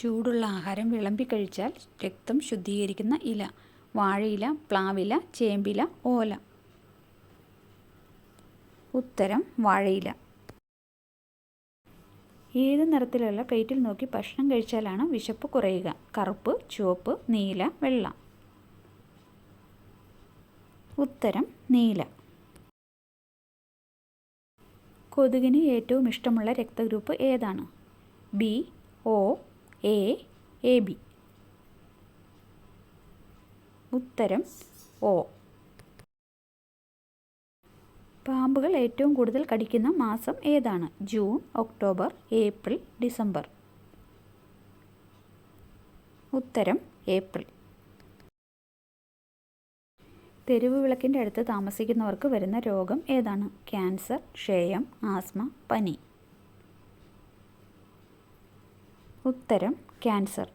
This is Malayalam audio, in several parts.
ചൂടുള്ള ആഹാരം വിളമ്പി കഴിച്ചാൽ രക്തം ശുദ്ധീകരിക്കുന്ന ഇല വാഴയില പ്ലാവില ചേമ്പില ഓല. ഉത്തരം വാഴയില. ഏത് നിറത്തിലുള്ള പ്ലേറ്റിൽ നോക്കി ഭക്ഷണം കഴിച്ചാലാണ് വിശപ്പ് കുറയുക? കറുപ്പ് ചുവപ്പ് നീല വെള്ള. ഉത്തരം നീല. കൊതുകിന് ഏറ്റവും ഇഷ്ടമുള്ള രക്തഗ്രൂപ്പ് ഏതാണ്? B O A A B. ഉത്തരം ഒ. പാമ്പുകൾ ഏറ്റവും കൂടുതൽ കടിക്കുന്ന മാസം ഏതാണ്? June October April December. ഉത്തരം ഏപ്രിൽ. തെരുവ് വിളക്കിന്റെ അടുത്ത് താമസിക്കുന്നവർക്ക് വരുന്ന രോഗം ഏതാണ്? ക്യാൻസർ ക്ഷയം ആസ്മ പനി. ഉത്തരം ക്യാൻസർ.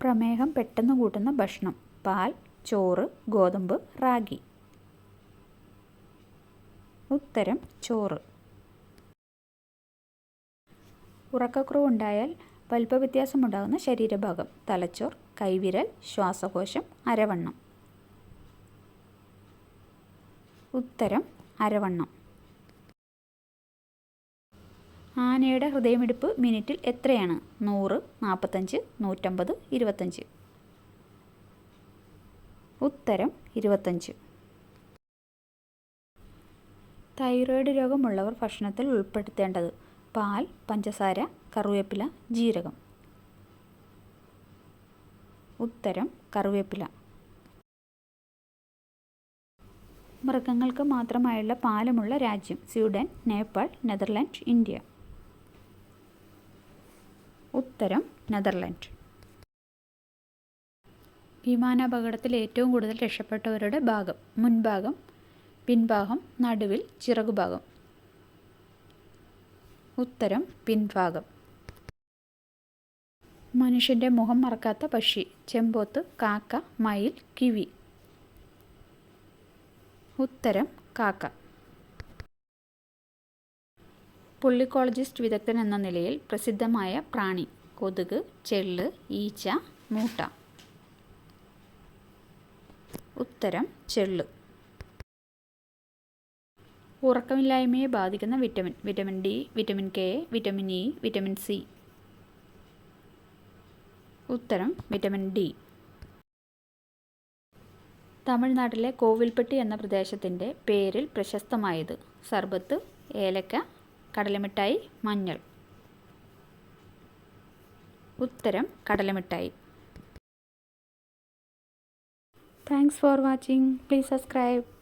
പ്രമേഹം പെട്ടെന്ന് കൂട്ടുന്ന ഭക്ഷണം പാൽ ചോറ് ഗോതമ്പ് റാഗി. ഉത്തരം ചോറ്. ഉറക്കക്കുറവ് ഉണ്ടായാൽ വലിപ്പവ്യത്യാസമുണ്ടാകുന്ന ശരീരഭാഗം തലച്ചോർ കൈവിരൽ ശ്വാസകോശം അരവണ്ണം. ഉത്തരം അരവണ്ണം. ആനയുടെ ഹൃദയമിടിപ്പ് മിനിറ്റിൽ എത്രയാണ്? നൂറ് നാൽപ്പത്തഞ്ച് നൂറ്റമ്പത് ഇരുപത്തഞ്ച്. ഉത്തരം ഇരുപത്തഞ്ച്. തൈറോയ്ഡ് രോഗമുള്ളവർ ഭക്ഷണത്തിൽ ഉൾപ്പെടുത്തേണ്ടത് പാൽ പഞ്ചസാര കറിവേപ്പില ജീരകം. ഉത്തരം കറിവേപ്പില. മൃഗങ്ങൾക്ക് മാത്രമായുള്ള പാലമുള്ള രാജ്യം സ്വീഡൻ നേപ്പാൾ നെതർലാൻഡ് ഇന്ത്യ. ഉത്തരം നെതർലാൻഡ്. വിമാനാപകടത്തിൽ ഏറ്റവും കൂടുതൽ രക്ഷപ്പെട്ടവരുടെ ഭാഗം മുൻഭാഗം പിൻഭാഗം നടുവിൽ ചിറകുഭാഗം. ഉത്തരം പിൻഭാഗം. മനുഷ്യന്റെ മുഖം മറക്കാത്ത പക്ഷി ചെമ്പോത്ത് കാക്ക മയിൽ കിവി. ഉത്തരം കാക്ക. പുള്ളിക്കോളജിസ്റ്റ് വിദഗ്ധൻ എന്ന നിലയിൽ പ്രസിദ്ധമായ പ്രാണി കൊതുക് ചെള്ള് ഈച്ച മൂട്ട. ഉത്തരം ചെള്ള്. ഉറക്കമില്ലായ്മയെ ബാധിക്കുന്ന vitamin vitamin D vitamin K vitamin E vitamin C. ഉത്തരം വിറ്റമിൻ ഡി. തമിഴ്നാട്ടിലെ കോവിൽപ്പെട്ടി എന്ന പ്രദേശത്തിന്റെ പേരിൽ പ്രശസ്തമായത് സർബത്ത് ഏലക്ക കടലമിഠായി മഞ്ഞൾ. ഉത്തരം കടലമിഠായി. Thanks for watching please subscribe